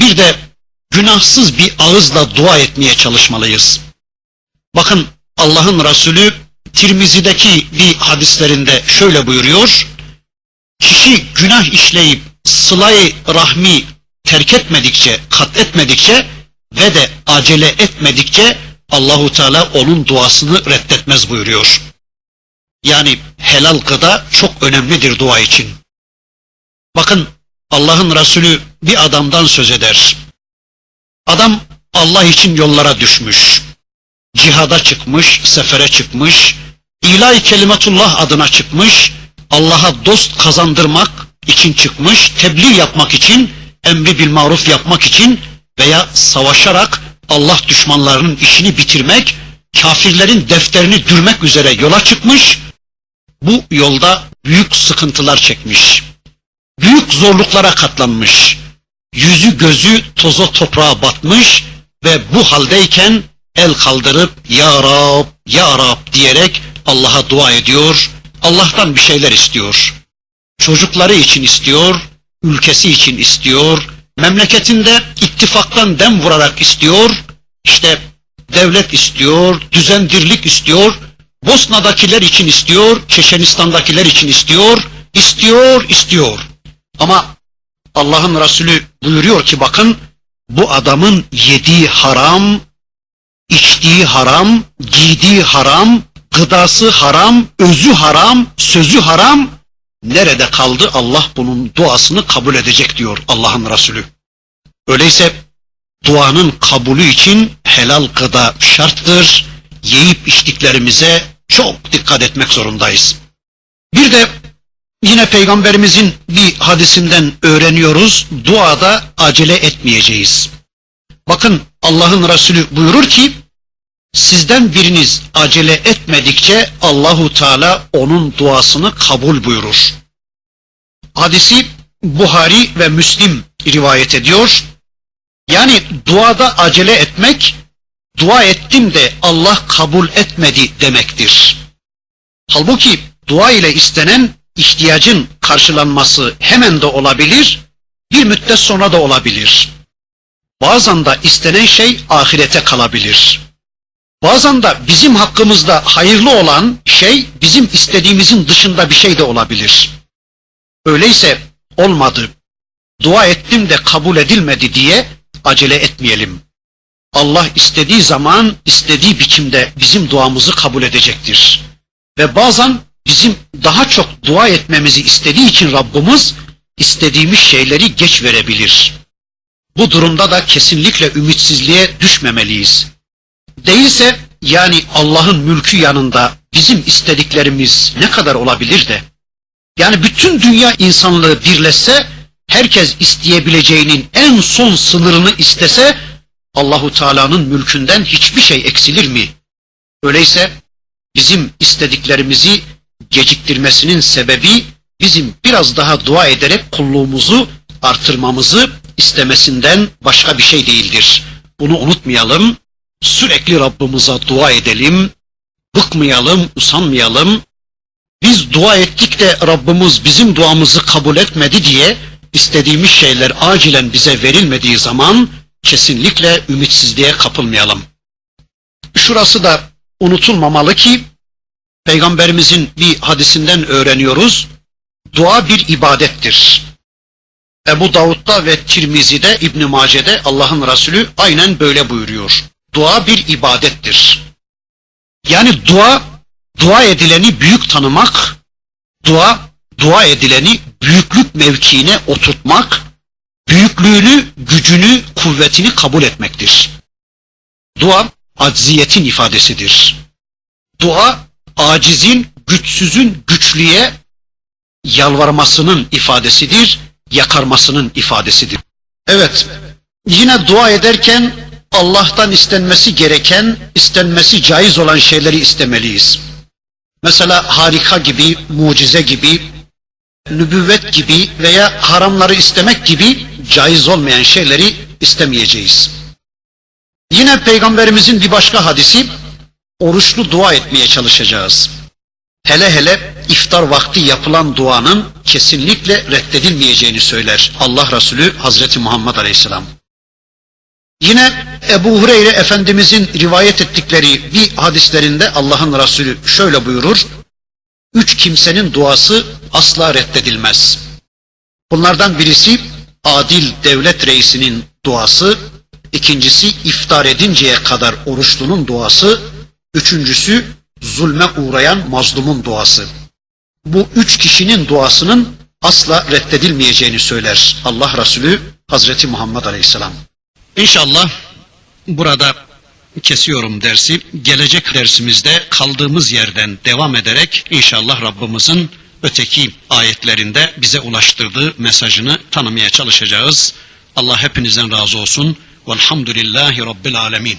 bir de günahsız bir ağızla dua etmeye çalışmalıyız. Bakın Allah'ın Resulü Tirmizi'deki bir hadislerinde şöyle buyuruyor. Kişi günah işleyip sılayı rahmi terk etmedikçe, kat etmedikçe ve de acele etmedikçe Allahu Teala onun duasını reddetmez buyuruyor. Yani helal gıda çok önemlidir dua için. Bakın Allah'ın Resulü bir adamdan söz eder. Adam Allah için yollara düşmüş. Cihada çıkmış, sefere çıkmış, ilahi kelimetullah adına çıkmış, Allah'a dost kazandırmak için çıkmış, tebliğ yapmak için, emri bil maruf yapmak için veya savaşarak Allah düşmanlarının işini bitirmek, kafirlerin defterini dürmek üzere yola çıkmış. Bu yolda büyük sıkıntılar çekmiş. Büyük zorluklara katlanmış. Yüzü gözü toza toprağa batmış ve bu haldeyken el kaldırıp Ya Rab, Ya Rab diyerek Allah'a dua ediyor. Allah'tan bir şeyler istiyor. Çocukları için istiyor, ülkesi için istiyor, memleketinde ittifaktan dem vurarak istiyor, işte devlet istiyor, düzendirlik istiyor, Bosna'dakiler için istiyor, Çeşenistan'dakiler için istiyor, istiyor, istiyor. Ama Allah'ın Resulü buyuruyor ki bakın bu adamın yediği haram, içtiği haram, giydiği haram, gıdası haram, özü haram, sözü haram. Nerede kaldı Allah bunun duasını kabul edecek diyor Allah'ın Resulü. Öyleyse duanın kabulü için helal gıda şarttır. Yiyip içtiklerimize çok dikkat etmek zorundayız. Bir de yine peygamberimizin bir hadisinden öğreniyoruz. Duada acele etmeyeceğiz. Bakın Allah'ın Resulü buyurur ki sizden biriniz acele etmedikçe Allahu Teala onun duasını kabul buyurur. Hadisi Buhari ve Müslim rivayet ediyor. Yani duada acele etmek, dua ettim de Allah kabul etmedi demektir. Halbuki dua ile istenen ihtiyacın karşılanması hemen de olabilir, bir müddet sonra da olabilir. Bazen de istenen şey ahirete kalabilir. Bazen de bizim hakkımızda hayırlı olan şey bizim istediğimizin dışında bir şey de olabilir. Öyleyse olmadı, dua ettim de kabul edilmedi diye acele etmeyelim. Allah istediği zaman, istediği biçimde bizim duamızı kabul edecektir. Ve bazen bizim daha çok dua etmemizi istediği için Rabbimiz istediğimiz şeyleri geç verebilir. Bu durumda da kesinlikle ümitsizliğe düşmemeliyiz. Değilse yani Allah'ın mülkü yanında bizim istediklerimiz ne kadar olabilir de? Yani bütün dünya insanlığı birleşse, herkes isteyebileceğinin en son sınırını istese, Allahu Teala'nın mülkünden hiçbir şey eksilir mi? Öyleyse bizim istediklerimizi geciktirmesinin sebebi bizim biraz daha dua ederek kulluğumuzu artırmamızı istemesinden başka bir şey değildir. Bunu unutmayalım. Sürekli Rabbimize dua edelim. Bıkmayalım, usanmayalım. Biz dua ettik de Rabbimiz bizim duamızı kabul etmedi diye istediğimiz şeyler acilen bize verilmediği zaman kesinlikle ümitsizliğe kapılmayalım. Şurası da unutulmamalı ki Peygamberimizin bir hadisinden öğreniyoruz. Dua bir ibadettir. Ebu Davud'da ve Tirmizi'de İbn Mace'de Allah'ın Resulü aynen böyle buyuruyor. Dua bir ibadettir. Yani dua dua edileni büyük tanımak, dua dua edileni büyüklük mevkiine oturtmak, büyüklüğünü, gücünü, kuvvetini kabul etmektir. Dua acziyetin ifadesidir. Dua acizin, güçsüzün güçlüye yalvarmasının ifadesidir, yakarmasının ifadesidir. Evet, yine dua ederken Allah'tan istenmesi gereken, istenmesi caiz olan şeyleri istemeliyiz. Mesela harika gibi, mucize gibi, nübüvvet gibi veya haramları istemek gibi caiz olmayan şeyleri istemeyeceğiz. Yine Peygamberimizin bir başka hadisi, oruçlu dua etmeye çalışacağız. Hele hele iftar vakti yapılan duanın kesinlikle reddedilmeyeceğini söyler Allah Resulü Hazreti Muhammed Aleyhisselam. Yine Ebu Hureyre Efendimizin rivayet ettikleri bir hadislerinde Allah'ın Resulü şöyle buyurur. Üç kimsenin duası asla reddedilmez. Bunlardan birisi adil devlet reisinin duası, ikincisi iftar edinceye kadar oruçlunun duası, üçüncüsü zulme uğrayan mazlumun duası. Bu üç kişinin duasının asla reddedilmeyeceğini söyler Allah Resulü Hazreti Muhammed Aleyhisselam. İnşallah burada kesiyorum dersi. Gelecek dersimizde kaldığımız yerden devam ederek inşallah Rabbimizin öteki ayetlerinde bize ulaştırdığı mesajını tanımaya çalışacağız. Allah hepinizden razı olsun. Velhamdülillahi Rabbil Alemin.